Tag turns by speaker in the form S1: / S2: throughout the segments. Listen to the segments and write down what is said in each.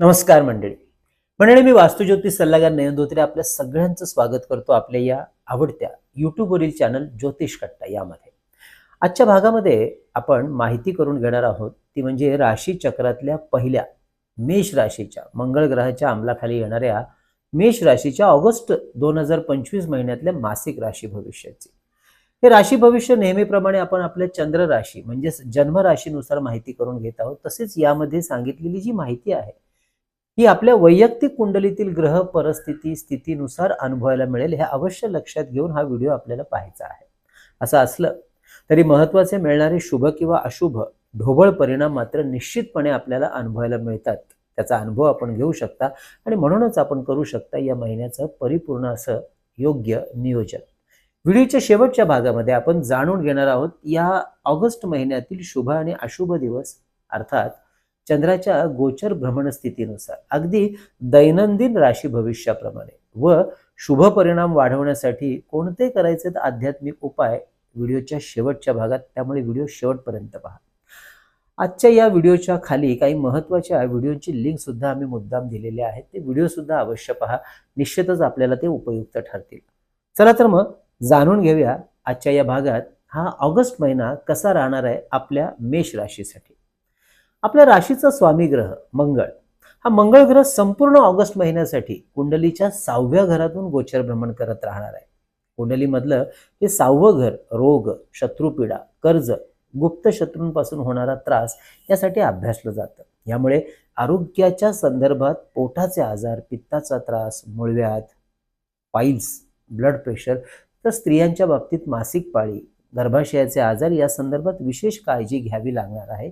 S1: नमस्कार मंडळी. मंडळी मी वास्तुज्योतिष सल्लागार नयन धोत्रे आपल्या सगळ्यांचं स्वागत करतो आपल्या या आवडत्या युट्यूबवरील चॅनल ज्योतिष कट्टा यामध्ये. आजच्या भागामध्ये आपण माहिती करून घेणार आहोत ती म्हणजे राशी चक्रातल्या पहिल्या मेष राशीच्या मंगळ ग्रहाच्या अंमलाखाली येणाऱ्या मेष राशीच्या ऑगस्ट दोन हजार पंचवीस महिन्यातल्या मासिक राशी भविष्याची. हे राशी भविष्य नेहमीप्रमाणे आपण आपल्या चंद्र राशी म्हणजेच जन्म राशीनुसार माहिती करून घेत आहोत तसेच यामध्ये सांगितलेली जी माहिती आहे ही आपल्या वैयक्तिक कुंडलीतील ग्रह परिस्थिती स्थितीनुसार अनुभवायला मिळेल हे अवश्य लक्षात घेऊन हा व्हिडिओ आपल्याला पाहायचा आहे. असं असलं तरी महत्त्वाचे मिळणारे शुभ किंवा अशुभ ढोबळ परिणाम मात्र निश्चितपणे आपल्याला अनुभवायला मिळतात. त्याचा अनुभव आपण घेऊ शकता आणि म्हणूनच आपण करू शकता या महिन्याचं परिपूर्ण असं योग्य नियोजन. व्हिडिओच्या शेवटच्या भागामध्ये आपण जाणून घेणार आहोत या ऑगस्ट महिन्यातील शुभ आणि अशुभ दिवस अर्थात चंद्राच्या गोचर भ्रमण स्थितीनुसार अगदी दैनंदिन राशी भविष्याप्रमाणे व शुभ परिणाम वाढवण्यासाठी कोणते करायचे आध्यात्मिक उपाय व्हिडिओच्या शेवटच्या भागात त्यामुळे व्हिडिओ शेवटपर्यंत पहा. आजच्या या व्हिडिओच्या खाली काही महत्त्वाच्या व्हिडिओची लिंक सुद्धा आम्ही मुद्दाम दिलेले आहेत. ते व्हिडिओ सुद्धा अवश्य पहा. निश्चितच आपल्याला ते उपयुक्त ठरतील. चला तर मग जाणून घेऊया आजच्या या भागात हा ऑगस्ट महिना कसा राहणार आहे आपल्या मेष राशीसाठी. आपल्या राशीचा स्वामी ग्रह मंगळ. हा मंगळ ग्रह संपूर्ण ऑगस्ट महिन्यासाठी कुंडलीच्या सहाव्या घरातून गोचर भ्रमण करत राहणार आहे. कुंडलीमधलं हे सहावं घर रोग शत्रुपीडा कर्ज गुप्त शत्रूंपासून होणारा त्रास यासाठी अभ्यासलं जातं. यामुळे आरोग्याच्या संदर्भात पोटाचे आजार पित्ताचा त्रास मुळव्याध पाईल्स ब्लड प्रेशर तर स्त्रियांच्या बाबतीत मासिक पाळी गर्भाशयाचे आजार या संदर्भात विशेष काळजी घ्यावी लागणार आहे.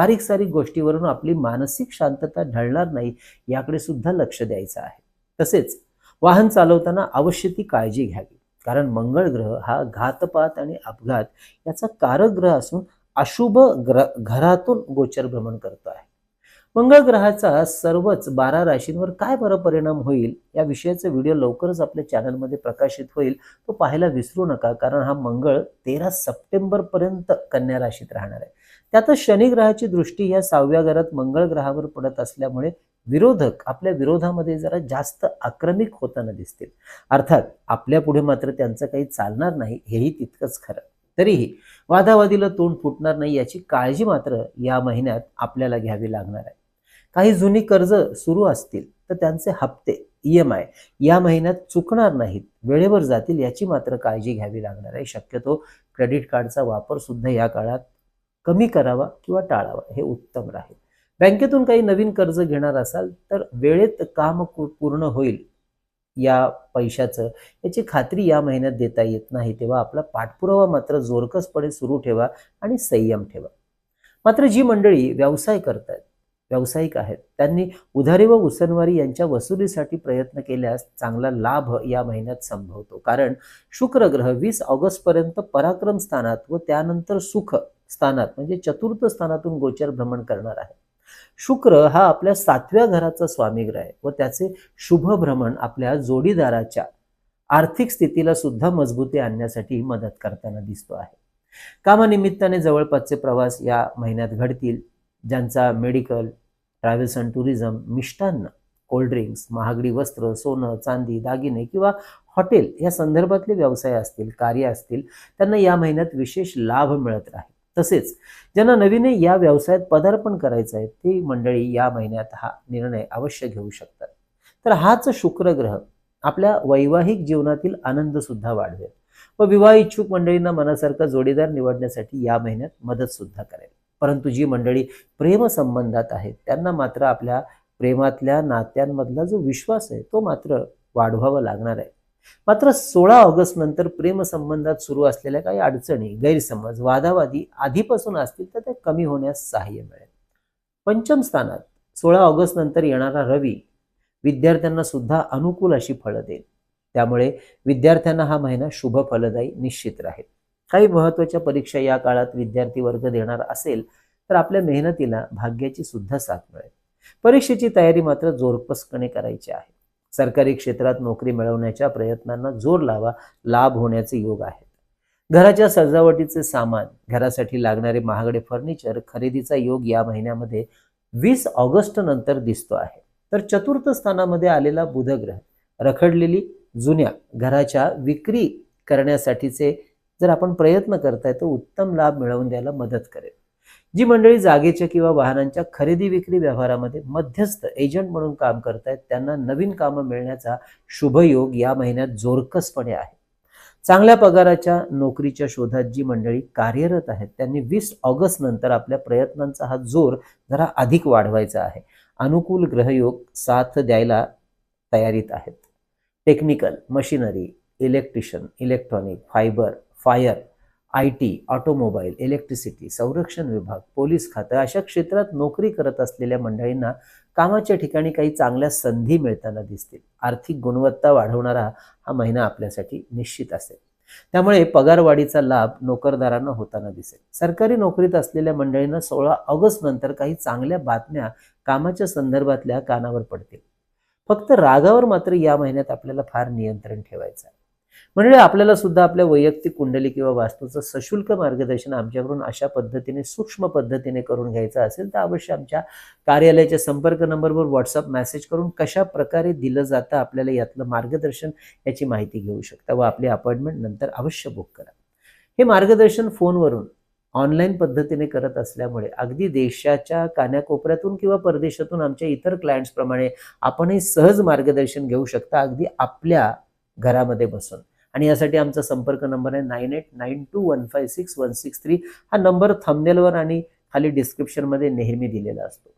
S1: बारीक सारीक गोष्टीवरून आपली मानसिक शांतता ढळणार नाही याकडे सुद्धा लक्ष द्यायचं आहे. तसेच वाहन चालवताना अवश्य ती काळजी घ्यावी. कारण मंगळ ग्रह हा घातपात आणि अपघात याचा कारक ग्रह असून अशुभ ग्र घरातून गोचर भ्रमण करतो आहे. मंगळ ग्रहाचा सर्वच बारा राशींवर काय बरं परिणाम होईल या विषयाचा व्हिडिओ लवकरच आपल्या चॅनलमध्ये प्रकाशित होईल. तो पाहायला विसरू नका कारण हा मंगळ तेरा सप्टेंबर पर्यंत कन्या राशीत राहणार आहे. त्यातच शनिग्रहाची दृष्टी या सहाव्या घरात मंगळ ग्रहावर पडत असल्यामुळे विरोधक आपल्या विरोधामध्ये जरा जास्त आक्रमिक होताना दिसतील. अर्थात आपल्या पुढे मात्र त्यांचं काही चालणार नाही हेही तितकंच खरं. तरीही वादावादीला तोंड फुटणार नाही याची काळजी मात्र या महिन्यात आपल्याला घ्यावी लागणार आहे. काही जुनी कर्ज सुरू असतील तर त्यांचे हप्ते ई एम आय या महिन्यात चुकणार नाहीत वेळेवर जातील याची मात्र काळजी घ्यावी लागणार आहे. शक्यतो क्रेडिट कार्डचा वापर सुद्धा या काळात कमी करावा किंवा टाळावा हे उत्तम राहील. बँकेतून काही नवीन कर्ज घेणार असाल तर वेळेत काम कु- पूर्ण होईल या पैशाचं. याची खात्री या महिन्यात देता येत नाही तेव्हा आपला पाठपुरावा मात्र जोरकसपणे सुरू ठेवा आणि संयम ठेवा. मात्र जी मंडळी व्यवसाय करतायत व्यावसायिक आहेत त्यांनी उधारी व उसनवारी यांच्या वसुलीसाठी प्रयत्न केल्यास चांगला लाभ या महिन्यात संभवतो. कारण शुक्र ग्रह वीस ऑगस्ट पर्यंत पराक्रम स्थानात व त्यानंतर सुख स्थानात म्हणजे चतुर्थ स्थानातून गोचर भ्रमण करणार आहे. शुक्र हा आपल्या सातव्या घराचा स्वामीग्रह आहे व त्याचे शुभ भ्रमण आपल्या जोडीदाराच्या आर्थिक स्थितीला सुद्धा मजबूती आणण्यासाठी मदत करताना दिसतो आहे. कामानिमित्ताने जवळपासचे प्रवास या महिन्यात घडतील ज्यांचा मेडिकल ट्रॅव्हल्स अँड टुरिझम मिष्टान्न कोल्ड्रिंक्स महागडी वस्त्र सोनं चांदी दागिने किंवा हॉटेल या संदर्भातले व्यवसाय असतील कार्य असतील त्यांना या महिन्यात विशेष लाभ मिळत राहील. तसेच ज्यांना नवीने या व्यवसायात पदार्पण करायचं आहे ती मंडळी या महिन्यात हा निर्णय अवश्य घेऊ शकतात. तर हाच शुक्र ग्रह. आपल्या वैवाहिक जीवनातील आनंद सुद्धा वाढवेल व विवाह इच्छुक मंडळींना मनासारखा जोडीदार निवडण्यासाठी या महिन्यात मदत सुद्धा करेल. परंतु जी मंडळी प्रेमसंबंधात आहेत त्यांना मात्र आपल्या प्रेमातल्या नात्यांमधला जो विश्वास आहे तो मात्र वाढवावा लागणार आहे. मात्र सोळा ऑगस्ट नंतर प्रेमसंबंधात सुरू असलेल्या काही अडचणी गैरसमज वादावादी आधीपासून असतील तर त्या कमी होण्यास सहाय्य मिळेल. पंचम स्थानात सोळा ऑगस्ट नंतर येणारा रवी विद्यार्थ्यांना सुद्धा अनुकूल अशी फळं देईल. त्यामुळे विद्यार्थ्यांना हा महिना शुभ फलदायी निश्चित राहील. काही महत्त्वाच्या परीक्षा या काळात विद्यार्थी वर्ग देणार असेल तर आपल्या मेहनतीला भाग्याची सुद्धा साथ मिळेल. परीक्षेची तयारी मात्र जोरपसपणे करायची आहे. सरकारी क्षेत्रात नोकरी मिळवण्याच्या प्रयत्नांना जोर लावा लाभ होण्याचे योग आहेत. घराच्या सजावटीचे सामान घरासाठी लागणारे महागडे फर्निचर खरेदीचा योग या महिन्यामध्ये वीस ऑगस्ट नंतर दिसतो आहे. तर चतुर्थ स्थानामध्ये आलेला बुधग्रह रखडलेली जुन्या घराच्या विक्री करण्यासाठीचे जर आपण प्रयत्न करताय तर उत्तम लाभ मिळवून द्यायला मदत करेल. जी मंडळी जागेच्या किंवा वाहनांच्या खरेदी विक्री व्यवहारामध्ये मध्यस्थ एजंट म्हणून काम करतायत त्यांना नवीन कामं मिळण्याचा शुभयोग या महिन्यात जोरकसपणे आहे. चांगल्या पगाराच्या नोकरीच्या शोधात जी मंडळी कार्यरत आहेत त्यांनी वीस ऑगस्ट नंतर आपल्या प्रयत्नांचा हा जोर जरा अधिक वाढवायचा आहे. अनुकूल ग्रहयोग साथ द्यायला तयारीत आहेत. Technical machinery electrician electronic fiber fire I T automobile electricity संरक्षण विभाग पोलीस खातं अशा क्षेत्रात नोकरी करत असलेल्या मंडळींना कामाच्या ठिकाणी काही चांगल्या संधी मिळताना दिसतील. आर्थिक गुणवत्ता वाढवणारा हा महिना आपल्यासाठी निश्चित असेल. त्यामुळे पगारवाढीचा लाभ नोकरदारांना होताना दिसेल. सरकारी नोकरीत असलेल्या मंडळींना सोळा ऑगस्ट नंतर काही चांगल्या बातम्या कामाच्या संदर्भातल्या कानावर पडतील. फक्त रागावर मात्र या महिन्यात आपल्याला फार नियंत्रण ठेवायचं आहे. म्हणजे आपल्याला सुद्धा आपल्या वैयक्तिक कुंडली किंवा वास्तूचं सशुल्क मार्गदर्शन आमच्याकडून अशा पद्धतीने सूक्ष्म पद्धतीने करून घ्यायचं असेल तर अवश्य आमच्या कार्यालयाच्या संपर्क नंबरवर व्हॉट्सअप मेसेज करून कशा प्रकारे दिलं जातं आपल्याला यातलं मार्गदर्शन याची माहिती घेऊ शकता व आपली अपॉइंटमेंट नंतर अवश्य बुक करा. हे मार्गदर्शन फोनवरून ऑनलाईन पद्धतीने करत असल्यामुळे अगदी देशाच्या कान्याकोपऱ्यातून किंवा परदेशातून आमच्या इतर क्लायंट्सप्रमाणे आपणही सहज मार्गदर्शन घेऊ शकता अगदी आपल्या घरामध्ये बसून. आणि यासाठी आमचा संपर्क नंबर आहे nine eight nine two one five six one six three. हा नंबर थंबनेलवर आणि खाली डिस्क्रिप्शनमध्ये नेहमी दिलेला असतो.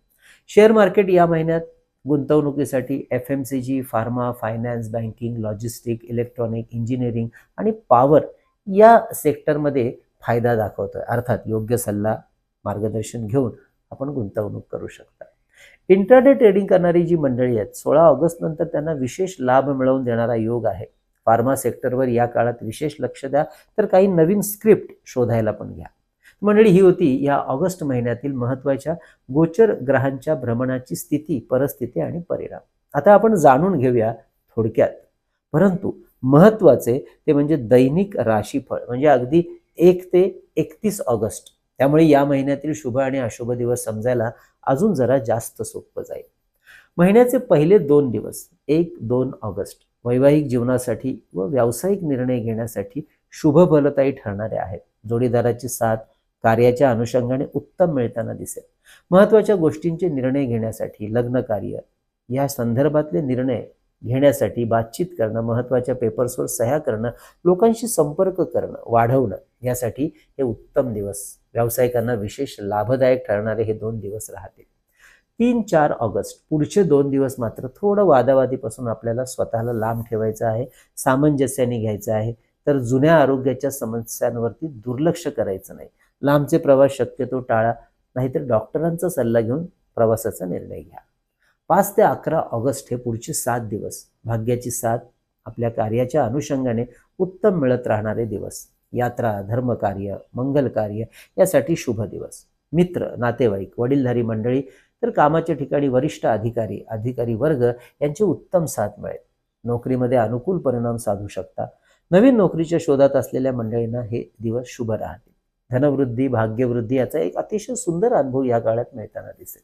S1: शेअर मार्केट या महिन्यात गुंतवणुकीसाठी F M C G pharma finance banking logistic electronic engineering आणि पॉवर या सेक्टरमध्ये फायदा दाखवतो आहे अर्थात योग्य सल्ला मार्गदर्शन घेऊन आपण गुंतवणूक करू शकता. इंटरडे ट्रेडिंग करणारी जी मंडळी आहेत सोळा ऑगस्ट नंतर त्यांना विशेष लाभ मिळवून देणारा योग आहे. फार्मा सेक्टरवर या काळात विशेष लक्ष द्या. तर काही नवीन स्क्रिप्ट शोधायला पण घ्या. मंडळी ही होती या ऑगस्ट महिन्यातील महत्त्वाच्या गोचर ग्रहांच्या भ्रमणाची स्थिती परिस्थिती आणि परिणाम. आता आपण जाणून घेऊया थोडक्यात. परंतु महत्त्वाचे ते म्हणजे दैनिक राशीफळ म्हणजे अगदी एक ते एकतीस ऑगस्ट. त्यामुळे या महिन्यातील शुभ आणि अशुभ दिवस समजायला अजून जरा जास्त सोपं जाईल. महिन्याचे पहिले दोन दिवस एक दोन ऑगस्ट. वैवाहिक जीवनासाठी व व्यावसायिक निर्णय घेण्यासाठी शुभ फलदायी ठरणारे आहेत. जोडीदाराची साथ कार्याच्या अनुषंगाने उत्तम मिळताना दिसेल. महत्त्वाच्या गोष्टींचे निर्णय घेण्यासाठी लग्न कार्य या संदर्भातले निर्णय घेण्यासाठी बातचीत करणं महत्त्वाच्या पेपर्सवर सह्या करणं लोकांशी संपर्क करणं वाढवणं यासाठी हे उत्तम दिवस. व्यावसायिकांना विशेष लाभदायक ठरणारे हे दोन दिवस राहतील. तीन चार ऑगस्ट. पुढचे दोन दिवस मात्र थोडं वादावादीपासून आपल्याला स्वतःला लांब ठेवायचं आहे सामंजस्याने घ्यायचं आहे. तर जुन्या आरोग्याच्या समस्यांवरती दुर्लक्ष करायचं नाही. लांबचे प्रवास शक्यतो टाळा नाहीतर डॉक्टरांचा सल्ला घेऊन प्रवासाचा निर्णय घ्या. पाच ते अकरा ऑगस्ट हे पुढचे सात दिवस. भाग्याची साथ आपल्या कार्याच्या अनुषंगाने उत्तम मिळत राहणारे दिवस. यात्रा धर्मकार्य मंगल कार्य यासाठी शुभ दिवस. मित्र नातेवाईक वडीलधारी मंडळी तर कामाच्या ठिकाणी वरिष्ठ अधिकारी अधिकारी वर्ग यांची उत्तम साथ मिळेल. नोकरीमध्ये अनुकूल परिणाम साधू शकता. नवीन नोकरीच्या शोधात असलेल्या मंडळींना हे दिवस शुभ राहतील. धनवृद्धी भाग्यवृद्धी याचा एक अतिशय सुंदर अनुभव या काळात मिळताना दिसेल.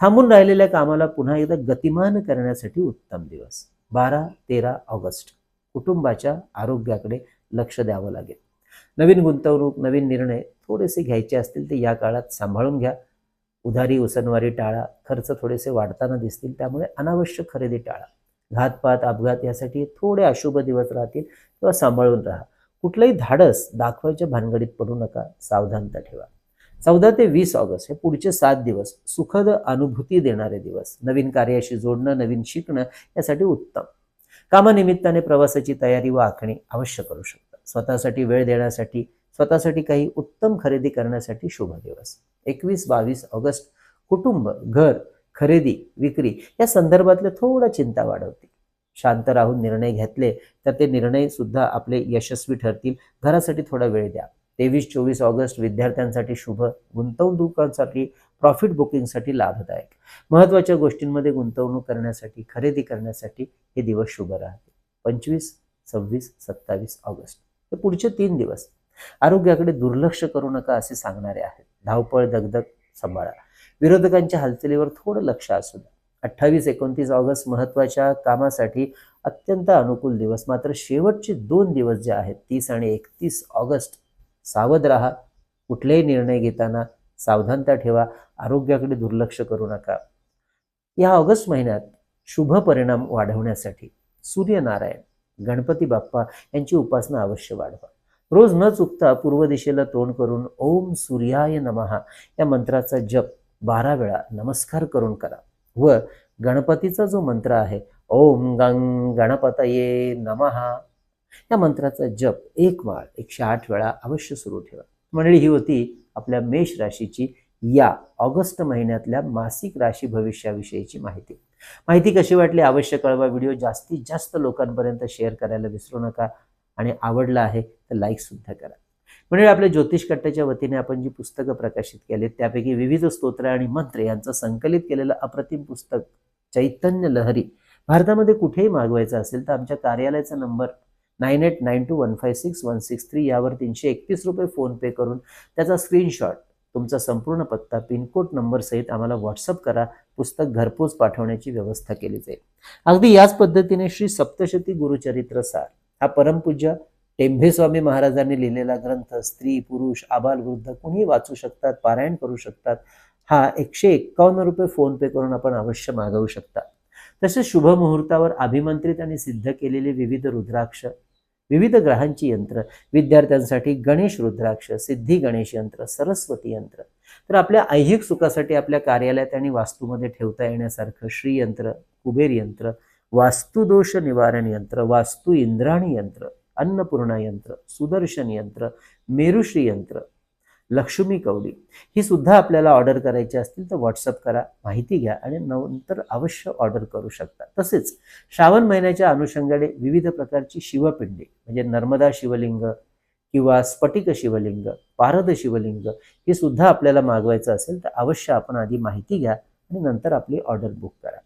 S1: थांबून राहिलेल्या कामाला पुन्हा एकदा गतिमान करण्यासाठी उत्तम दिवस. बारा तेरा ऑगस्ट. कुटुंबाच्या आरोग्याकडे लक्ष द्यावं लागेल. नवीन गुंतवणूक नवीन निर्णय थोडेसे घ्यायचे असतील ते या काळात सांभाळून घ्या. उधारी उसनवारी टाळा खर्च थोडेसे वाढताना दिसतील त्यामुळे अनावश्यक खरेदी टाळा. घातपात अपघात यासाठी थोडे अशुभ दिवस राहतील किंवा सांभाळून राहा. कुठलंही धाडस दाखवायच्या भानगडीत पडू नका सावधानता ठेवा. चौदा ते वीस ऑगस्ट हे पुढचे सात दिवस सुखद अनुभूती देणारे दिवस. नवीन कार्याशी जोडणं नवीन शिकणं यासाठी उत्तम. कामानिमित्ताने प्रवासाची तयारी व आखणी अवश्य करू शकता. स्वतःसाठी वेळ देण्यासाठी स्वतःसाठी काही उत्तम खरेदी करण्यासाठी शुभ दिवस. एकवीस बावीस ऑगस्ट. कुटुंब घर खरेदी विक्री या संदर्भातल्या थोडं चिंता वाढवतील. शांत राहून निर्णय घेतले तर ते निर्णय सुद्धा आपले यशस्वी ठरतील. घरासाठी थोडा वेळ द्या. तेवीस चोवीस ऑगस्ट विद्यार्थ्यांसाठी शुभ गुंतवणुकांसाठी प्रॉफिट बुकिंगसाठी लाभदायक. महत्त्वाच्या गोष्टींमध्ये गुंतवणूक करण्यासाठी खरेदी करण्यासाठी हे दिवस शुभ राहते पंचवीस सव्वीस सत्तावीस ऑगस्ट. हे पुढचे तीन दिवस. आरोग्याकडे दुर्लक्ष करू नका असे सांगणारे आहेत. धावपळ दगदग सांभाळा. विरोधकांच्या हालचालीवर थोडं लक्ष असू द्या. अठ्ठावीस एकोणतीस ऑगस्ट महत्त्वाच्या कामासाठी अत्यंत अनुकूल दिवस. मात्र शेवटचे दोन दिवस जे आहेत तीस आणि एकतीस ऑगस्ट सावध राहा. कुठलेही निर्णय घेताना सावधानता ठेवा. आरोग्याकडे दुर्लक्ष करू नका. या ऑगस्ट महिन्यात शुभ परिणाम वाढवण्यासाठी सूर्यनारायण गणपती बाप्पा यांची उपासना अवश्य वाढवा. रोज न चुकता पूर्व दिशेला तोंड करून ओम सूर्याय नमहा या मंत्राचा जप बारा वेळा नमस्कार करून करा. व गणपतीचा जो मंत्र आहे ओम गंग गणपतये नमहा या मंत्राचा जप एक माळ एकशे आठ वेळा अवश्य सुरू ठेवा. मंडळी ही होती आपल्या मेष राशीची या ऑगस्ट महिन्यातल्या मासिक राशी भविष्याविषयीची माहिती. माहिती कशी वाटली? अवश्य कळवा. व्हिडिओ जास्तीत जास्त लोकांपर्यंत शेअर करायला विसरू नका. आणि आवडला आहे तर लाईकसुद्धा करा. म्हणजे आपल्या ज्योतिष कट्ट्याच्या वतीने आपण जी पुस्तकं प्रकाशित केली त्यापैकी विविध स्तोत्र आणि मंत्र यांचं संकलित केलेलं अप्रतिम पुस्तक चैतन्य लहरी भारतामध्ये कुठेही मागवायचं असेल तर आमच्या कार्यालयाचा number nine eight nine two one five six one six three यावर तीनशे एकतीस रुपये फोनपे करून त्याचा स्क्रीनशॉट तुमचा संपूर्ण पत्ता पिनकोड नंबर सहित आम्हाला व्हॉट्सअप करा. पुस्तक घरपोच पाठवण्याची व्यवस्था केली जाईल. अगदी याच पद्धतीने श्री सप्तशती गुरुचरित्र सार हा परमपूज्य टेंभेस्वामी महाराजांनी लिहिलेला ग्रंथ स्त्री पुरुष आबाल वृद्ध कुणीही वाचू शकतात पारायण करू शकतात हा एकशे एक्कावन्न रुपये फोन पे करून आपण अवश्य मागवू शकता. तसेच शुभ मुहूर्तावर अभिमंत्रित आणि सिद्ध केलेले विविध रुद्राक्ष विविध ग्रहांची यंत्र विद्यार्थ्यांसाठी गणेश रुद्राक्ष सिद्धी गणेश यंत्र सरस्वती यंत्र. तर आपल्या ऐहिक सुखासाठी आपल्या कार्यालयात आणि वास्तूमध्ये ठेवता येण्यासारखं श्रीयंत्र कुबेर यंत्र वास्तुदोष निवारण यंत्र वास्तु इंद्राणी यंत्र अन्नपूर्णा यंत्र सुदर्शन यंत्र मेरुश्री यंत्र लक्ष्मी कवडी ही सुद्धा आपल्याला ऑर्डर करायची असतील तर व्हॉट्सअप करा माहिती घ्या आणि नंतर अवश्य ऑर्डर करू शकता. तसेच श्रावण महिन्याच्या अनुषंगाने विविध प्रकारची शिवपिंडी म्हणजे नर्मदा शिवलिंग किंवा स्फटिक शिवलिंग पारद शिवलिंग हे सुद्धा आपल्याला मागवायचं असेल तर अवश्य आपण आधी माहिती घ्या आणि नंतर आपली ऑर्डर बुक करा.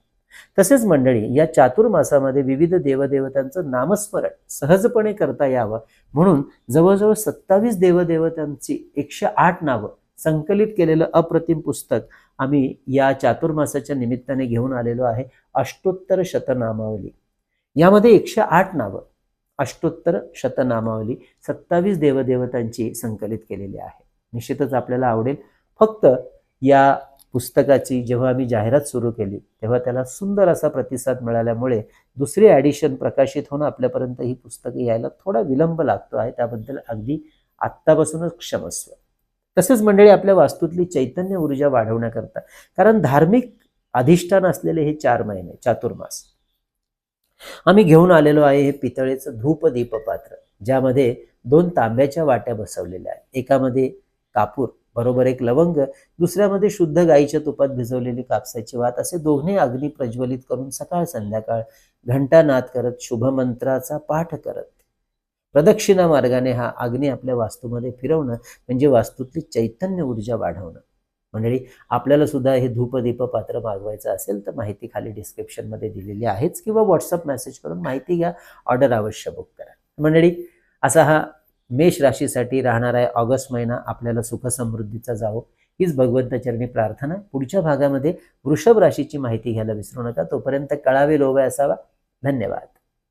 S1: तसेच मंडळी या चातुर्मासामध्ये विविध देवदेवतांचं नामस्मरण सहजपणे करता यावं. म्हणून जवळजवळ सत्तावीस देवदेवतांची एकशे आठ नावं संकलित केलेलं अप्रतिम पुस्तक आम्ही या चातुर्मासाच्या निमित्ताने घेऊन आलेलो आहे अष्टोत्तर शतनामावली. यामध्ये एकशे आठ नावं अष्टोत्तर शतनामावली सत्तावीस देवदेवतांची संकलित केलेली आहे. निश्चितच आपल्याला आवडेल. फक्त या पुस्तकाची जेव्हा आम्ही जाहिरात सुरू केली तेव्हा त्याला सुंदर असा प्रतिसाद मिळाल्यामुळे दुसरी ॲडिशन प्रकाशित होणं आपल्यापर्यंत ही पुस्तकं यायला थोडा विलंब लागतो आहे. त्याबद्दल अगदी आत्तापासूनच क्षमस्व. तसेच मंडळी आपल्या वास्तूतली चैतन्य ऊर्जा वाढवण्याकरता कारण धार्मिक अधिष्ठान असलेले हे चार महिने चातुर्मास. आम्ही घेऊन आलेलो आहे हे पितळेचं धूप दीप पात्र ज्यामध्ये दोन तांब्याच्या वाट्या बसवलेल्या आहेत. एकामध्ये कापूर बरोबर एक लवंग दुसऱ्यामध्ये शुद्ध गाईच्या तुपात भिजवलेली कापसाची वात असे दोन्ही अग्नी प्रज्वलित करून सकाळ संध्याकाळ घंटानाद करत शुभमंत्राचा पाठ करत. प्रदक्षिणा मार्गाने हा अग्नी आपल्या वास्तूमध्ये फिरवणं म्हणजे वास्तूतली चैतन्य ऊर्जा वाढवणं. मंडळी आपल्याला सुद्धा हे धूपदीप पात्र मागवायचं असेल तर माहिती खाली डिस्क्रिप्शनमध्ये दिलेली आहेच किंवा व्हॉट्सअप मेसेज करून माहिती घ्या. ऑर्डर अवश्य बुक करा. मंडळी असा हा मेष राशीसाठी राहणार आहे ऑगस्ट महिना आपल्याला सुखसमृद्धीचा जावो. हीच भगवंताचरणी प्रार्थना. पुढच्या भागामध्ये वृषभ राशीची माहिती घ्यायला विसरू नका. तोपर्यंत कळावे लोभे असावा. धन्यवाद.